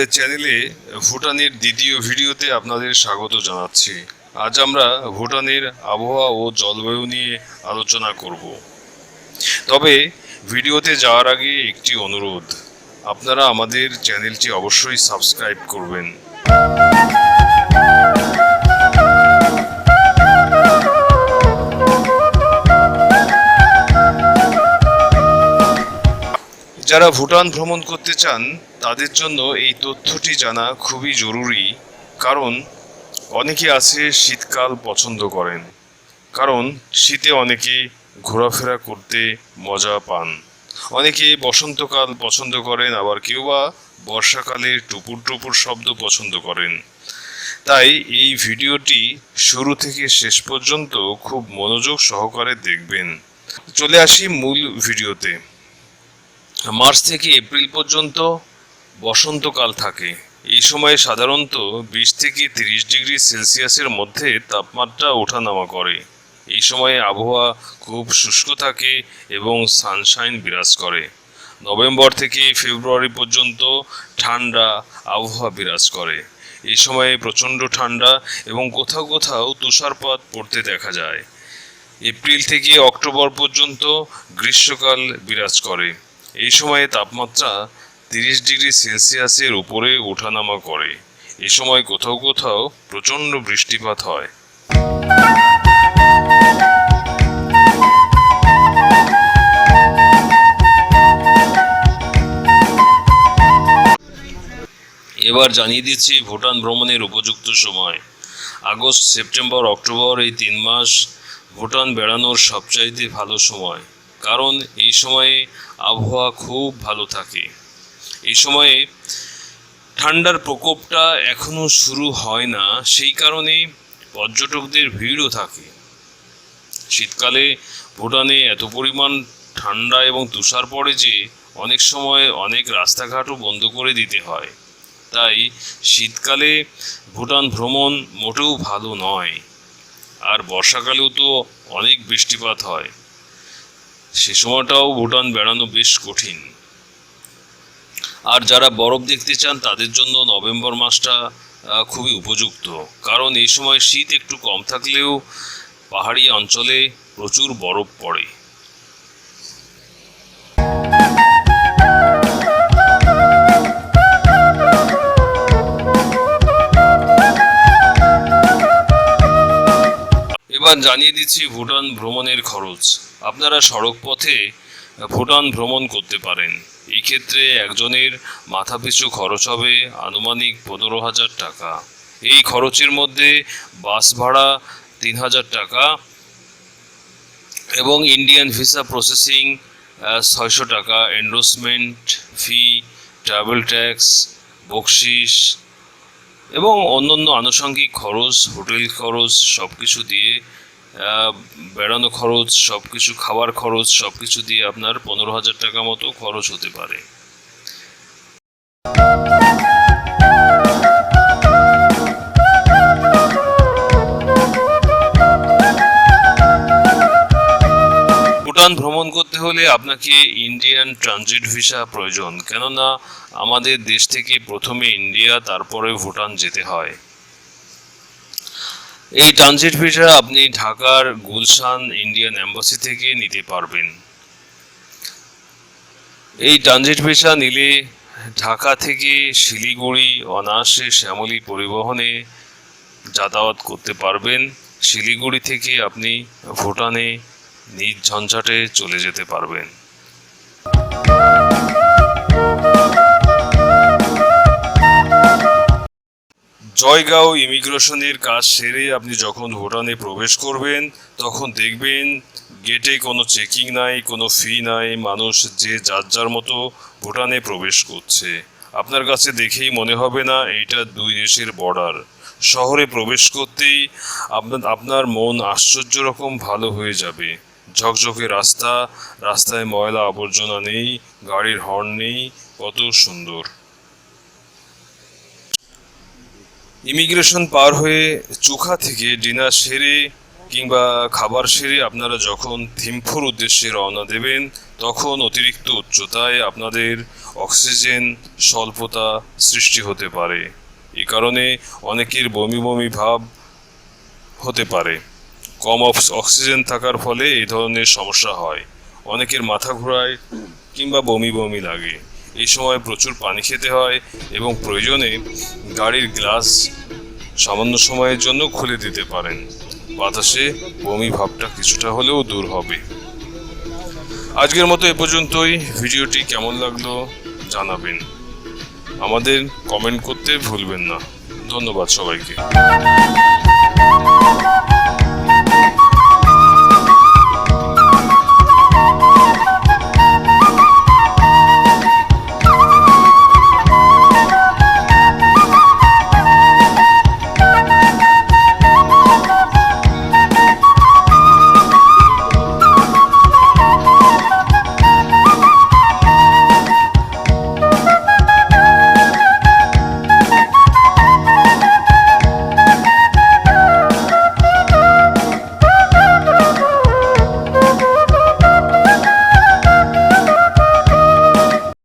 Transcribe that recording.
আমাদের চ্যানেলে ভুটানের দ্বিতীয় ভিডিওতে আপনাদের স্বাগত জানাচ্ছি। আজ আমরা ভুটানের আবহাওয়া ও জলবায়ু নিয়ে আলোচনা করব। তবে ভিডিওতে যাওয়ার আগে একটি অনুরোধ, আপনারা আমাদের চ্যানেলটি অবশ্যই সাবস্ক্রাইব করবেন। যারা ভুটান ভ্রমণ করতে চান, তাদের জন্য এই তথ্যটি জানা খুবই জরুরি, কারণ অনেকে আছে শীতকাল পছন্দ করেন। কারণ শীতে অনেকে ঘোরাফেরা করতে মজা পান। অনেকে বসন্তকাল পছন্দ করেন, আবার কেউ বা বর্ষাকালে টুপুর টুপুর শব্দ পছন্দ করেন। তাই এই ভিডিওটি শুরু থেকে শেষ পর্যন্ত খুব মনোযোগ সহকারে দেখবেন। চলে আসি মূল ভিডিওতে। মার্চ থেকে এপ্রিল পর্যন্ত বসন্তকাল থাকে। এই সময়ে সাধারণত বিশ থেকে তিরিশ ডিগ্রি সেলসিয়াসের মধ্যে তাপমাত্রা ওঠানামা করে। এই সময়ে আবহাওয়া খুব শুষ্ক থাকে এবং সানশাইন বিরাজ করে। নভেম্বর থেকে ফেব্রুয়ারি পর্যন্ত ঠান্ডা আবহাওয়া বিরাজ করে। এই সময়ে প্রচণ্ড ঠান্ডা এবং কোথাও কোথাও তুষারপাত পড়তে দেখা যায়। এপ্রিল থেকে অক্টোবর পর্যন্ত গ্রীষ্মকাল বিরাজ করে। এই সময়ে তাপমাত্রা তিরিশ ডিগ্রি সেলসিয়াসের উপরে ওঠানামা করে। এই সময় কোথাও কোথাও প্রচণ্ড বৃষ্টিপাত হয়। এবার জানিয়ে দিচ্ছি ভুটান ভ্রমণের উপযুক্ত সময়। আগস্ট, সেপ্টেম্বর, অক্টোবর এই তিন মাস ভুটান বেড়ানোর সবচাইতে ভালো সময়। কারণ এই সময়ে আবহাওয়া খুব ভালো থাকে। এই সময়ে ঠান্ডার প্রকোপটা এখনও শুরু হয় না, সেই কারণে পর্যটকদের ভিড়ও থাকে। শীতকালে ভুটানে এত পরিমাণ ঠান্ডা এবং তুষার পড়ে যে অনেক সময় অনেক রাস্তাঘাটও বন্ধ করে দিতে হয়। তাই শীতকালে ভুটান ভ্রমণ মোটেও ভালো নয়। আর বর্ষাকালেও তো অনেক বৃষ্টিপাত হয়। সে সময়টাও ভুটান বেড়ানো বেশ কঠিন। আর যারা বরফ দেখতে চান, তাদের জন্য নভেম্বর মাসটা খুবই উপযুক্ত। কারণ এই সময় শীত একটু কম থাকলেও পাহাড়ি অঞ্চলে প্রচুর বরফ পড়ে। এবার জানিয়ে দিচ্ছি ভুটান ভ্রমণের খরচ। আপনারা সড়ক পথে ভুটান ভ্রমণ করতে পারেন। এই ক্ষেত্রে একজনের মাথাপিছু খরচ হবে আনুমানিক পনেরো হাজার টাকা। এই খরচের মধ্যে বাস ভাড়া তিন হাজার টাকা এবং ইন্ডিয়ান ভিসা প্রসেসিং ছয়শো টাকা এন্ডোসমেন্ট ফি ট্রাভেল ট্যাক্স বকশিস এবং অন্যান্য আনুষঙ্গিক খরচ, হোটেল খরচ সব কিছু দিয়ে বেড়ানো খরচ সব কিছু খাওয়ার খরচ সব কিছু দিয়ে আপনার পনেরো হাজার টাকা মতো খরচ হতে পারে। ভুটান ভ্রমণ করতে হলে আপনাকে ইন্ডিয়ান ট্রানজিট ভিসা প্রয়োজন। কেননা, আমাদের দেশ থেকে প্রথমে ইন্ডিয়া, তারপরে ভুটান যেতে হয়। এই ট্রানজিট ভিসা আপনি ঢাকার গুলশান ইন্ডিয়ান এম্বাসি থেকে নিতে পারবেন। এই ট্রানজিট ভিসা নিলে ঢাকা থেকে শিলিগুড়ি, অনায়াসে শ্যামলী পরিবহনে যাতায়াত করতে পারবেন। শিলিগুড়ি থেকে আপনি ভুটানে নিজ ঝঞ্ঝাটে চলে যেতে পারবেন। জয়গাঁও ইমিগ্রেশনের কাজ সেরে আপনি যখন ভুটানে প্রবেশ করবেন, তখন দেখবেন গেটে কোনো চেকিং নাই, কোনো ফি নাই, মানুষ যে যার যার মতো ভুটানে প্রবেশ করছে। আপনার কাছে দেখেই মনে হবে না, এইটা দুই দেশের বর্ডার শহরে প্রবেশ করতেই আপনার আপনার মন আশ্চর্য রকম ভালো হয়ে যাবে। ঝকঝকে রাস্তা, রাস্তায় ময়লা আবর্জনা নেই, গাড়ির হর্ন নেই, কত সুন্দর। ইমিগ্রেশন পার হয়ে চোখা থেকে ডিনার সেরে কিংবা খাবার সেরে আপনারা যখন থিম্ফুর উদ্দেশ্যে রওনা দেবেন, তখন অতিরিক্ত উচ্চতায় আপনাদের অক্সিজেন স্বল্পতা সৃষ্টি হতে পারে। এ কারণে অনেকের বমি বমি ভাব হতে পারে। কম অক্স- অক্সিজেন থাকার ফলে এই ধরনের সমস্যা হয়। অনেকের মাথা ঘোরায় কিংবা বমি বমি লাগে। এই সময় প্রচুর পানি খেতে হয় এবং প্রয়োজনে গাড়ির গ্লাস সামান্য সময়ের জন্য খুলে দিতে পারেন। বাতাসে বমি ভাবটা কিছুটা হলেও দূর হবে। আজকের মতো এ পর্যন্তই। ভিডিওটি কেমন লাগল জানাবেন। আমাদের কমেন্ট করতে ভুলবেন না। ধন্যবাদ সবাইকে।